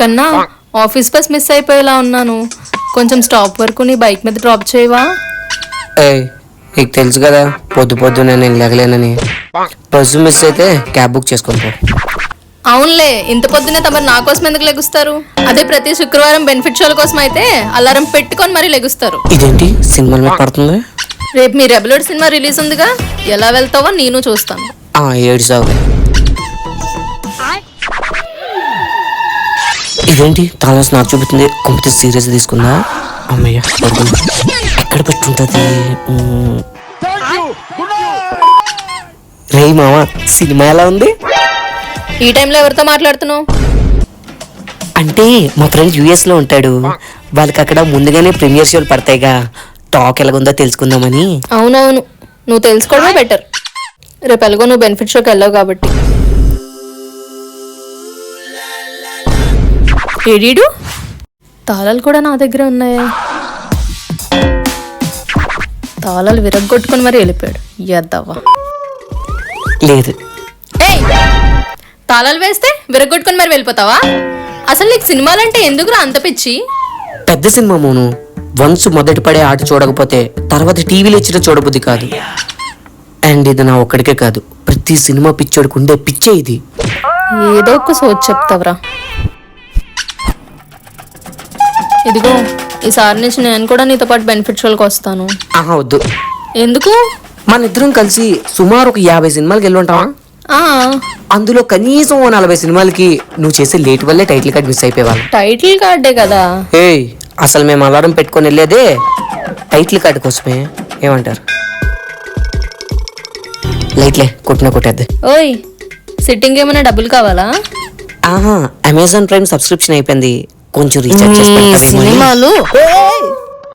కన్నా office bus miss అయిపోయేలా ఉన్నాను. కొంచెం స్టాప్ వరకు నీ బైక్ మీద డ్రాప్ చేయవా? ఏయ్ నీకు తెలుసు కదా పొద్దు పొద్దునే నేను లేగలేనని బస్సు మిస్ అయితే క్యాబ్ బుక్ చేసుకొని పో. అవునులే ఇంత పొద్దునే తమరు నా కోసం ఎందుకు లెగుస్తారు? అదే ప్రతి శుక్రవారం బెనిఫిట్ షోల కోసం అయితే అలారం పెట్టుకొని మరీ లెగుస్తారు. ఇదేంటి సినిమాల మీద పడుతుంది? రేపు మీ రెబలర్ సినిమా రిలీజ్ ఉందిగా ఎలా వెళ్తావో నేను చూస్తాను. ఆ ఏడు సాగు ఇదేంటి తామస్ నాకు చూపుతుంది. కొంత సీరియస్ తీసుకుందా అమ్మయ్య. ఎక్కడ పెట్టుంటది. రేయ్ మామ సినిమా ఎలా ఉంది? ఈ టైంలో ఎవరితో మాట్లాడుతున్నావు? అంటే మా ఫ్రెండ్ యుఎస్లో ఉంటాడు. వాళ్ళకి అక్కడ ముందుగానే ప్రీమియర్ షోలు పడతాయిగా. టాక్ ఎలాగుందో తెలుసుకుందామని. అవునవును. నువ్వు తెలుసుకోవడమే బెటర్ రేపు ఎలాగో నువ్వు బెనిఫిట్ షోకి వెళ్ళావు కాబట్టి. ఏడీడు? తాళాలు కూడా నా దగ్గర ఉన్నాయా. తాళాలు విరగ్గొట్టుకొని మరి వెళ్ళిపోయాడు. ఎద్దవ్వా. లేదు. ఏయ్! తాళాలు వేస్తే విరగ్గొట్టుకొని మరి వెళ్ళిపోతావా? అసలు నీకు సినిమాలంటే ఎందుకురా అంత పిచ్చి? పెద్ద సినిమా మోను. వన్స్ మొదటి పడే ఆట చూడకపోతే తర్వాత టీవీలో ఇచ్చిన చూడబుద్ధి కాదు. అండ్ ఇది నా ఒక్కడికే కాదు. ప్రతి సినిమా పిచ్చోడికి ఉండే పిచ్చే ఇది. ఏదో ఒక సోచ్ చెప్తావురా. ఇదిగో ఈసారి నుంచి నేను కూడా నీతో పాటు బెనిఫిట్ షోలకు వస్తాను. ఆహా వద్దు. ఎందుకు? మన ఇద్దరం కలిసి సుమారు ఒక యాభై సినిమాలకి వెళ్ళి ఉంటావా అందులో కనీసం ఓ నలభై సినిమాలకి నువ్వు చేసే లేట్ వల్లే టైటిల్ కార్డ్ మిస్ అయిపోయేవాళ్ళం. టైటిల్ కార్డే కదా? ఏయ్ అసలు మేము అలారం పెట్టుకొని వెళ్ళేదే టైటిల్ కార్డు కోసమే. ఏమంటారు? లైట్లే కొట్టిన కొట్టేద్ది. ఓయ్ సిట్టింగ్ ఏమైనా డబ్బులు కావాలా? ఆహా అమెజాన్ ప్రైమ్ సబ్స్క్రిప్షన్ అయిపోయింది. కొంచెం రీఛార్జ్ చేసి పెడతావేమో అని. సినిమాలు